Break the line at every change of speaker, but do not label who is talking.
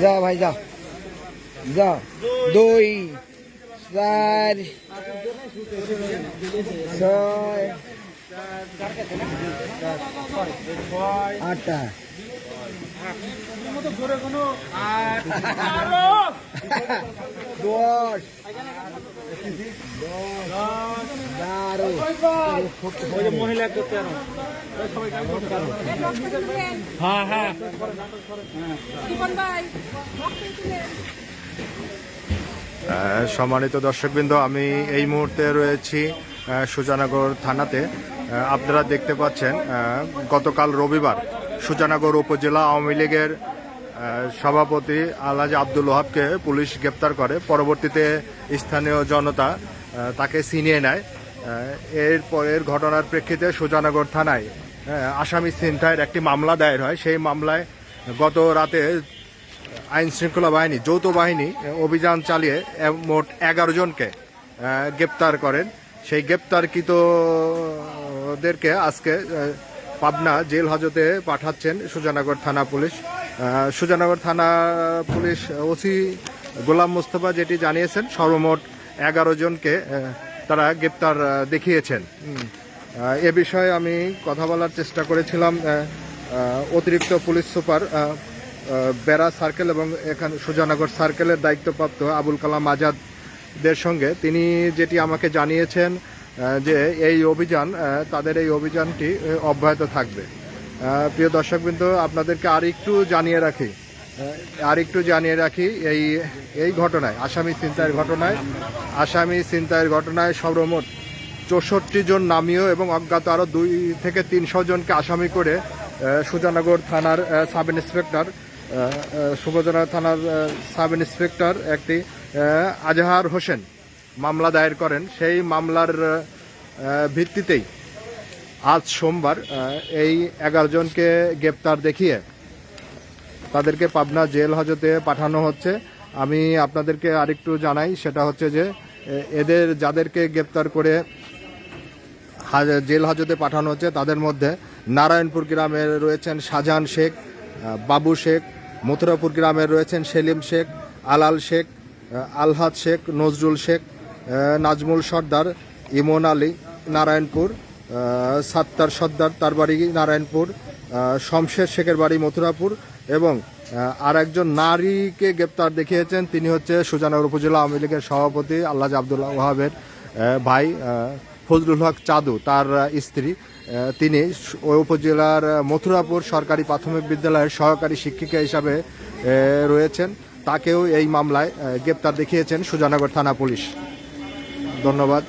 যা ভাই যা। যা। দুই চার ছয় আটটা। দশ।
সম্মানিত দর্শকবৃন্দ, আমি এই মুহূর্তে রয়েছি সুজানগর থানাতে। আপনারা দেখতে পাচ্ছেন গতকাল রবিবার সুজানগর উপজেলা আওয়ামী লীগের সভাপতি আলহাজ আব্দুল ওহাবকে পুলিশ গ্রেপ্তার করে। পরবর্তীতে স্থানীয় জনতা তাকে ছিনিয়ে নেয়। আহ, এরপরের ঘটনার প্রেক্ষিতে সুজানগর থানায় আসামি ছিনতাইয়ের একটি মামলা দায়ের হয়। সেই মামলায় গত রাতে আইন শৃঙ্খলা বাহিনী যৌথ বাহিনী অভিযান চালিয়ে মোট এগারো জনকে গ্রেপ্তার করেন। সেই গ্রেপ্তারকৃতদেরকে আজকে পাবনা জেল হাজতে পাঠাচ্ছেন সুজানগর থানা পুলিশ। সুজানগর থানা পুলিশ ওসি গোলাম মুস্তফা যেটি জানিয়েছেন, সর্বমোট এগারো জনকে তারা গ্রেপ্তার দেখিয়েছেন। এ বিষয়ে আমি কথা বলার চেষ্টা করেছিলাম অতিরিক্ত পুলিশ সুপার বেড়া সার্কেল এবং এখানে সুজানগর সার্কেলের দায়িত্বপ্রাপ্ত আবুল কালাম আজাদদের সঙ্গে। তিনি যেটি আমাকে জানিয়েছেন যে এই অভিযান তাদের এই অভিযানটি অব্যাহত থাকবে। প্রিয় দর্শকবৃন্দ আপনাদেরকে আর একটু জানিয়ে রাখি আর একটু জানিয়ে রাখি এই এই ঘটনায় আসামি ছিনতাইয়ের ঘটনায় আসামি ছিনতাইয়ের ঘটনায় সর্বমোট চৌষট্টি জন নামীয় এবং অজ্ঞাত আরও দুই থেকে তিনশো জনকে আসামি করে সুজানগর থানার সাব ইন্সপেক্টর আহ, থানার সাব ইন্সপেক্টর একটি আজহার হোসেন মামলা দায়ের করেন। সেই মামলার ভিত্তিতেই আজ সোমবার এই এগারো জনকে গ্রেপ্তার দেখিয়ে তাদেরকে পাবনা জেল হাজতে পাঠানো হচ্ছে। আমি আপনাদেরকে আরেকটু জানাই, সেটা হচ্ছে যে এদের যাদেরকে গ্রেপ্তার করে জেল হাজতে পাঠানো হচ্ছে, তাদের মধ্যে নারায়ণপুর গ্রামের রয়েছেন শাহজাহান শেখ বাবু শেখ, মথুরাপুর গ্রামের রয়েছেন সেলিম শেখ, আলাল শেখ আলহাদ শেখ, নজরুল শেখ নাজমুল সর্দার, ইমন আলী, নারায়ণপুর। সাত্তার সর্দার তার বাড়ি নারায়ণপুর শমশের শেখের বাড়ি মথুরাপুর এবং আর একজন নারীকে গ্রেপ্তার দেখিয়েছেন তিনি হচ্ছে সুজানগর উপজেলা আওয়ামী লীগের সভাপতি আল্লাহ আব্দুল্লাহ ওয়াহাবের আহ, ভাই ফজলুল হক চাদু তার স্ত্রী। তিনি ওই উপজেলার মথুরাপুর সরকারি প্রাথমিক বিদ্যালয়ের সহকারী শিক্ষিকা হিসাবে রয়েছেন। তাকেও এই মামলায় গ্রেপ্তার দেখিয়েছেন সুজানগর থানা পুলিশ। ধন্যবাদ।